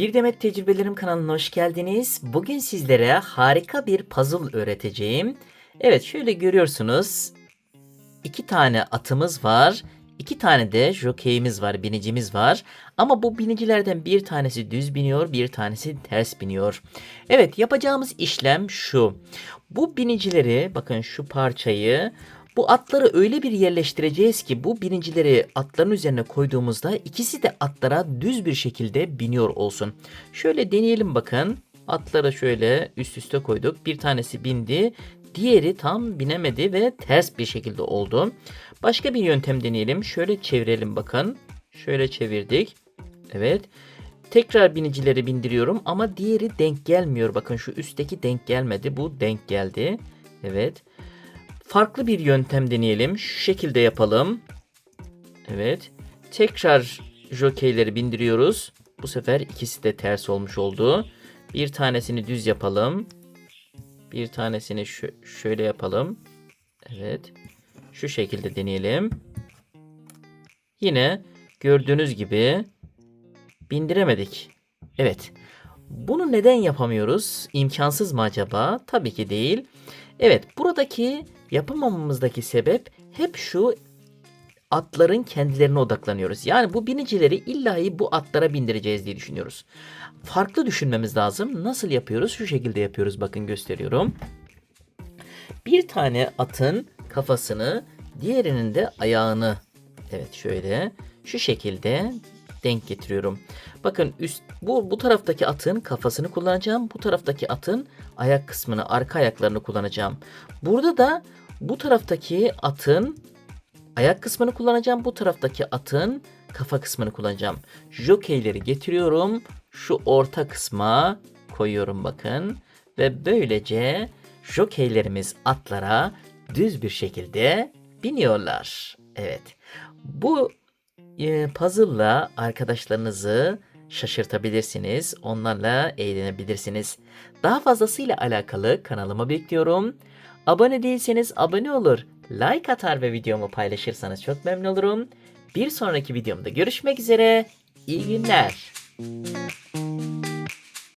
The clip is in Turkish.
Bir Demet Tecrübelerim kanalına hoş geldiniz. Bugün sizlere harika bir puzzle öğreteceğim. Evet şöyle görüyorsunuz. İki tane atımız var. iki tane de jokeyimiz var, binicimiz var. Ama bu binicilerden bir tanesi düz biniyor, bir tanesi ters biniyor. Evet yapacağımız işlem şu. Bu binicileri, bakın şu parçayı bu atları öyle bir yerleştireceğiz ki bu binicileri atların üzerine koyduğumuzda ikisi de atlara düz bir şekilde biniyor olsun. Şöyle deneyelim bakın. Atları şöyle üst üste koyduk. Bir tanesi bindi. Diğeri tam binemedi ve ters bir şekilde oldu. Başka bir yöntem deneyelim. Şöyle çevirelim bakın. Şöyle çevirdik. Evet. Tekrar binicileri bindiriyorum ama diğeri denk gelmiyor. Bakın şu üstteki denk gelmedi. Bu denk geldi. Evet. Farklı bir yöntem deneyelim. Şu şekilde yapalım. Evet. Tekrar jokeyleri bindiriyoruz. Bu sefer ikisi de ters olmuş oldu. Bir tanesini düz yapalım. Bir tanesini şö- şöyle yapalım. Evet. Şu şekilde deneyelim. Yine gördüğünüz gibi bindiremedik. Evet. Bunu neden yapamıyoruz? İmkansız mı acaba? Tabii ki değil. Evet, buradaki yapamamamızdaki sebep hep şu atların kendilerine odaklanıyoruz. Yani bu binicileri illahi bu atlara bindireceğiz diye düşünüyoruz. Farklı düşünmemiz lazım. Nasıl yapıyoruz? Şu şekilde yapıyoruz. Bakın gösteriyorum. Bir tane atın kafasını, diğerinin de ayağını evet şöyle şu şekilde denk getiriyorum. Bakın üst bu bu taraftaki atın kafasını kullanacağım. Bu taraftaki atın ayak kısmını, arka ayaklarını kullanacağım. Burada da bu taraftaki atın ayak kısmını kullanacağım. Bu taraftaki atın kafa kısmını kullanacağım. Jokeyleri getiriyorum. Şu orta kısma koyuyorum bakın. Ve böylece jokeylerimiz atlara düz bir şekilde biniyorlar. Evet. Bu e, puzzle'la arkadaşlarınızı şaşırtabilirsiniz. Onlarla eğlenebilirsiniz. Daha fazlasıyla alakalı kanalıma bekliyorum. Abone değilseniz abone olur. Like atar ve videomu paylaşırsanız çok memnun olurum. Bir sonraki videomda görüşmek üzere. İyi günler.